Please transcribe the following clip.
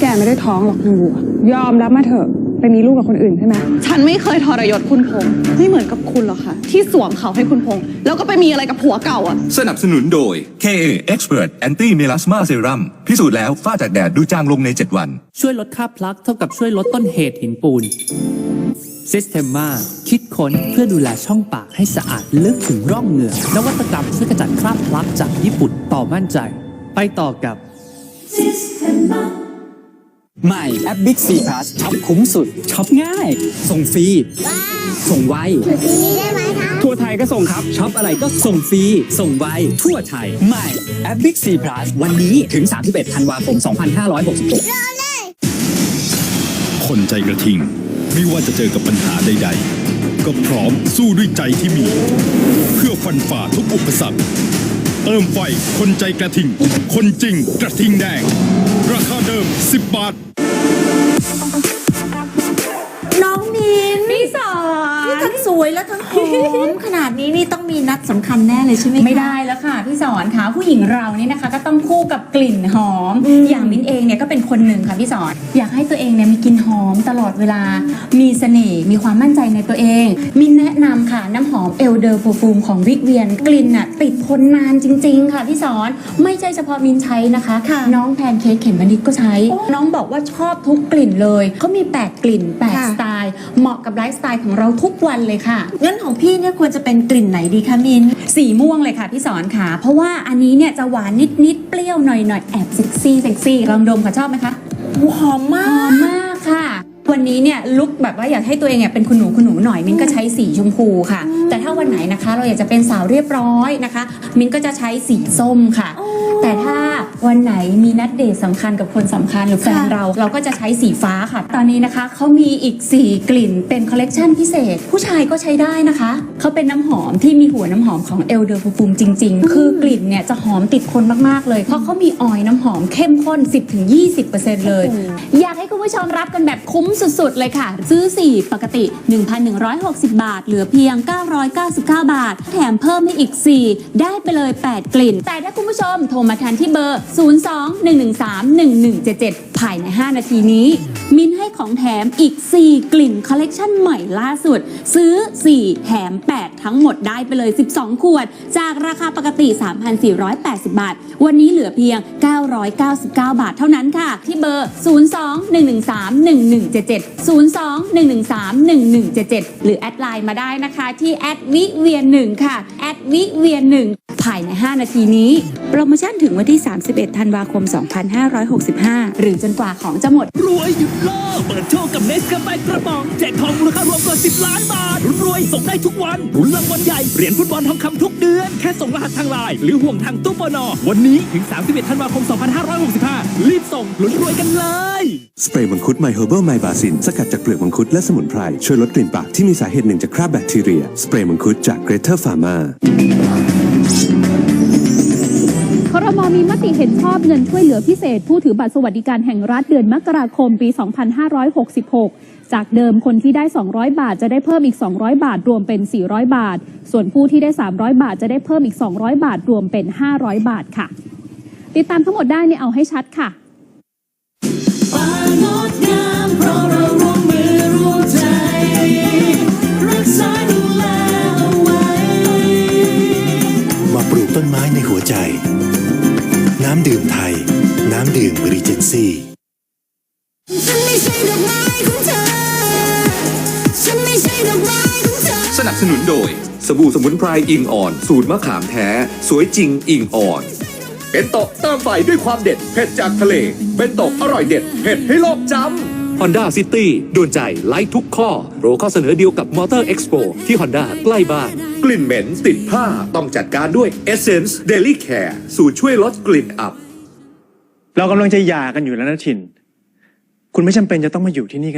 แกไม่ได้ท้องหรอกนางบัวยอมรับมาเถอะไปมีลูกกับคนอื่นใช่ไหมฉันไม่เคยทรยศคุณพงษ์ไม่เหมือนกับคุณหรอกค่ะ ที่สวมเขาให้คุณพงษ์แล้วก็ไปมีอะไรกับผัวเก่าอะ สนับสนุนโดย KA Expert Anti Melasma Serum พิสูจน์แล้วฝ้าจากแดดดูจางลงใน 7 วัน ช่วยลดค่าพลักเท่ากับช่วยลดต้นเหตุหินปูน Systema คิดค้นเพื่อดูแลช่องปากให้สะอาดลึกถึงร่องเหงือกนวัตกรรมช่วยกระจัดคราบพลักจากญี่ปุ่นต่อมั่นใจ ไปต่อกับ ใหม่แอป Big C Plus ช็อปคุ้มสุด ช็อปง่าย ส่งฟรี ส่งไวทั่วไทยก็ส่งครับ ช็อปอะไรก็ส่งฟรี ส่งไวทั่วไทย ใหม่แอป Big C Plus วันนี้ถึง 31 ธันวาคม 2566 คนใจกระทิง ไม่ว่าจะเจอกับปัญหาใด ๆ ก็พร้อมสู้ด้วยใจที่มี เพื่อฟันฝ่าทุกอุปสรรค เติมไฟคนใจกระทิง คนจริงกระทิงแดง ราคาเดิม 10 บาท Yeah. ดนี้นี่ต้องมีนัดสำคัญแน่เลยใช่ไหมคะ ไม่ได้แล้วค่ะพี่สอนค่ะผู้หญิงเรานี่นะคะ ก็ต้องคู่กับกลิ่นหอมอย่างมิ้นเองเนี่ยก็เป็นคนหนึ่งค่ะพี่สอน อยากให้ตัวเองเนี่ยมีกลิ่นหอมตลอดเวลา มีเสน่ห์มีความมั่นใจในตัวเอง มินแนะนำค่ะน้ำหอมเอลเดอร์ฟูมของวิกเวียนกลิ่นน่ะติดทนนานจริง ๆ ค่ะพี่สอนไม่ใช่เฉพาะมินใช้นะคะ ค่ะน้องแพนเค้กเข็มมะนิดก็ใช้ น้องบอกว่าชอบทุกกลิ่นเลยเขามี8กลิ่น8สไตล์เหมาะกับไลฟ์สไตล์ของเราทุกวันเลยค่ะ งั้นของพี่เนี่ยควรจะเป็นกลิ่นไหนดีคะมินสีม่วงเลยค่ะพี่สอนค่ะ เพราะว่าอันนี้เนี่ยจะหวานนิดๆเปรี้ยวหน่อยๆแอบเซ็กซี่เซ็กซี่ลองดมค่ะชอบไหมคะหอมมาหอกมมากค่ะ วันนี้เนี่ยลุกแบบว่าอยากให้ตัวเองเนี่ยเป็นคุณหนูคุณหนูหน่อยมิ้นก็ใช้สีชมพูค่ะ แต่ถ้าวันไหนนะคะ เราอยากจะเป็นสาวเรียบร้อยนะคะ มิ้นก็จะใช้สีส้มค่ะ แต่ถ้าวันไหนมีนัดเดทสำคัญกับคนสำคัญหรือแฟนค่ะเราเราก็จะใช้สีฟ้าค่ะ ตอนนี้นะคะเขามีอีก 4 กลิ่นเป็นคอลเลกชันพิเศษ ผู้ชายก็ใช้ได้นะคะเขาเป็นน้ำหอมที่มีหัวน้ำหอมของเอลเดอร์ฟูฟูมจริง ๆ คือกลิ่นเนี่ยจะหอมติดคนมากๆเลย เพราะเขามีออยล์น้ำหอมเข้มข้น 10-20%เลย อยากให้คุณผู้ชมรับกันแบบคุ้มสุดๆ เลยค่ะ ซื้อ 4 ปกติ 1,160 บาท เหลือเพียง 999 บาท แถมเพิ่มให้อีก 4 ได้ไปเลย 8 กลิ่น แต่ถ้าคุณผู้ชมโทรมาทันที่เบอร์ 02-113-1177 ภายใน 5 นาทีนี้ มินให้ของแถมอีก 4 กลิ่นคอลเลกชันใหม่ล่าสุด ซื้อ 4 แถม 8 ทั้งหมดได้ไปเลย 12 ขวด จากราคาปกติ 3,480 บาท วันนี้เหลือเพียง 999 บาทเท่านั้นค่ะ ที่เบอร์ 02-113-1177 02-113-1177 หรือแอดไลน์มาได้นะคะที่แอดวิเวียน1ค่ะแอดวิเวียน1ภายใน 5 นาทีนี้ โปรโมชั่นถึงวันที่ 31 ธันวาคม 2565 หรือจนกว่าของจะหมด รวยหยุดโลกเปิดโชคกับเนสกาแฟกระป๋องแจกทองมูลค่ารวมกว่า 10 ล้านบาท รวยส่งได้ทุกวันรุนรางวัลใหญ่เหรียญฟุตบอลทองคำทุกเดือน แค่ส่งรหัสทางไลน์หรือห่วงทางตู้ปนวันนี้ถึง 31 ธันวาคม 2565 รีบส่งลุ้นรวยกันเลยสเปรย์มังคุดไมเฮอร์เบิลไมบาซินสกัดจากเปลือกมังคุดและสมุนไพรช่วยลดกลิ่นปากที่มีสาเหตุหนึ่งจากคราบแบคทีเรียสเปรย์มังคุดจากเกรเทอร์ฟาร์มาคร มีมติเห็นชอบเงินช่วยเหลือพิเศษ ผู้ถือบัตรสวัสดิการแห่งรัฐเดือนมกราคมปี 2566 จากเดิมคนที่ได้ 200 บาทจะได้เพิ่มอีก 200 บาทรวมเป็น 400 บาท ส่วนผู้ที่ได้ 300 บาทจะได้เพิ่มอีก 200 บาทรวมเป็น 500 บาทค่ะ ติดตามทั้งหมดได้ในเอาให้ชัดค่ะำดื่มไทย น้ำดื่มรีเจนซี่ฉันไม่ใช่ดอกไม้ของเธอฉันไม่ใช่ดอกไม้ของเธอสนับสนุนโดย สบู่สมุนไพรอิงอ่อน สูตรมะขามแท้ สวยจริงอิงอ่อนเป็นโตะเติมไฟด้วยความเด็ดเผ็ดจากทะเลเป็นโตะอร่อยเด็ดเผ็ดให้โลกจำ Honda City โดนใจไล่ทุกข้อโรข้อเสนอเดียวกับ Motor Expo ที่ Honda ใกล้บ้าน กลิ่นเหม็นติดผ้าต้องจัดการด้วย Essence Daily Care สูตรช่วยลดกลิ่นอับ เรากำลังจะหย่ากันอยู่แล้วนะชินคุณไม่จำเป็นจะต้องมาอยู่ที่นี่กัน